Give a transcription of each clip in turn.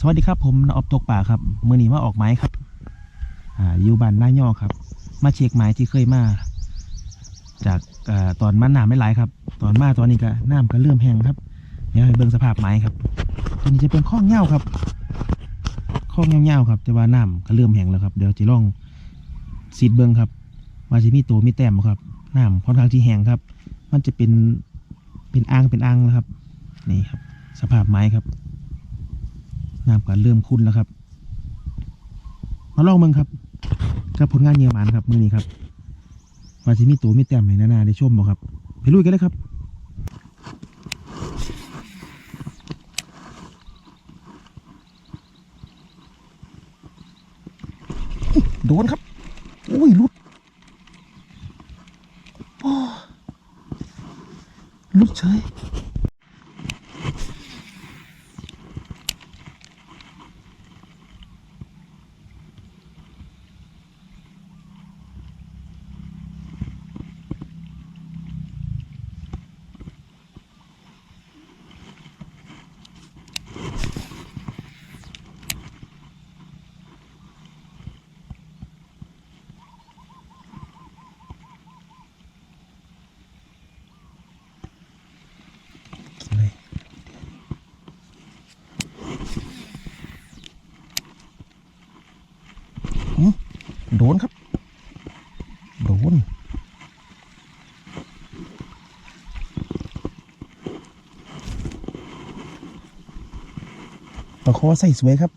สวัสดีครับผมนออบตกป่าครับมือนี้มาออกไม้ครับอ่าอยู่บ้านหน้าย่อครับ มาเช็คไม้ที่เคยมา จากอตอนมันน้ำไม่ไหลครับ ตอนมาตอนนี้ก็น้ำก็เริ่มแห้งครับเดี๋ยวให้เบิ่งสภาพไม้ครับตัวนี้จะเป็นข้องเหย้าครับข้องเหย้าๆครับ แต่ว่าน้ำก็เริ่มแห้งแล้วครับ เดี๋ยวจะลองซีดเบิ่งครับว่าจะมีตัวมีแต้มครับน้ำค่อนข้างที่แห้งครับ มันจะเป็นเป็นอ่างเป็นอ่างนะครับนี่ครับ สภาพไม้ครับ น้ำก็เริ่มคุ้นแล้วครับ มาลองมืองครับกับผลงานเยี่ยมมานครับมือนี้ครับว่าจะมีตัวมีแต้มให้นานาได้ชมบ่ครับ ไปลุยกันเลยครับโดนครับ อุ้ยลุดโอ้ลุดเฉยหืม โดนครับ โดนตะคอใส่สวยครับ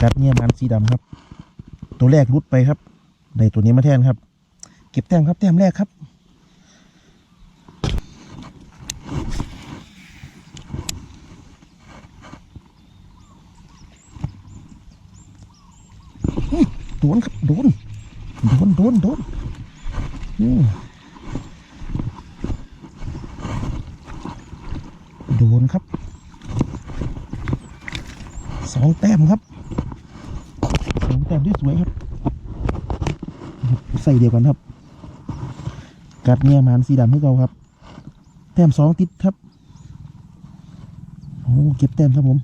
กัดเงียมันสีดำครับ ตัวแรกรุดไปครับ ได้ตัวนี้มาแทนครับ เก็บแต้มครับ แต้มแรกครับ โดนครับโดนโดนโดนโดนโดนครับสองแต้มครับสองแต้มที่สวยครับ ใส่เดียวกันครับ กัดเงียมานสีดำให้เราครับ แต้มสองติดครับโอ้เก็บแต้มครับผม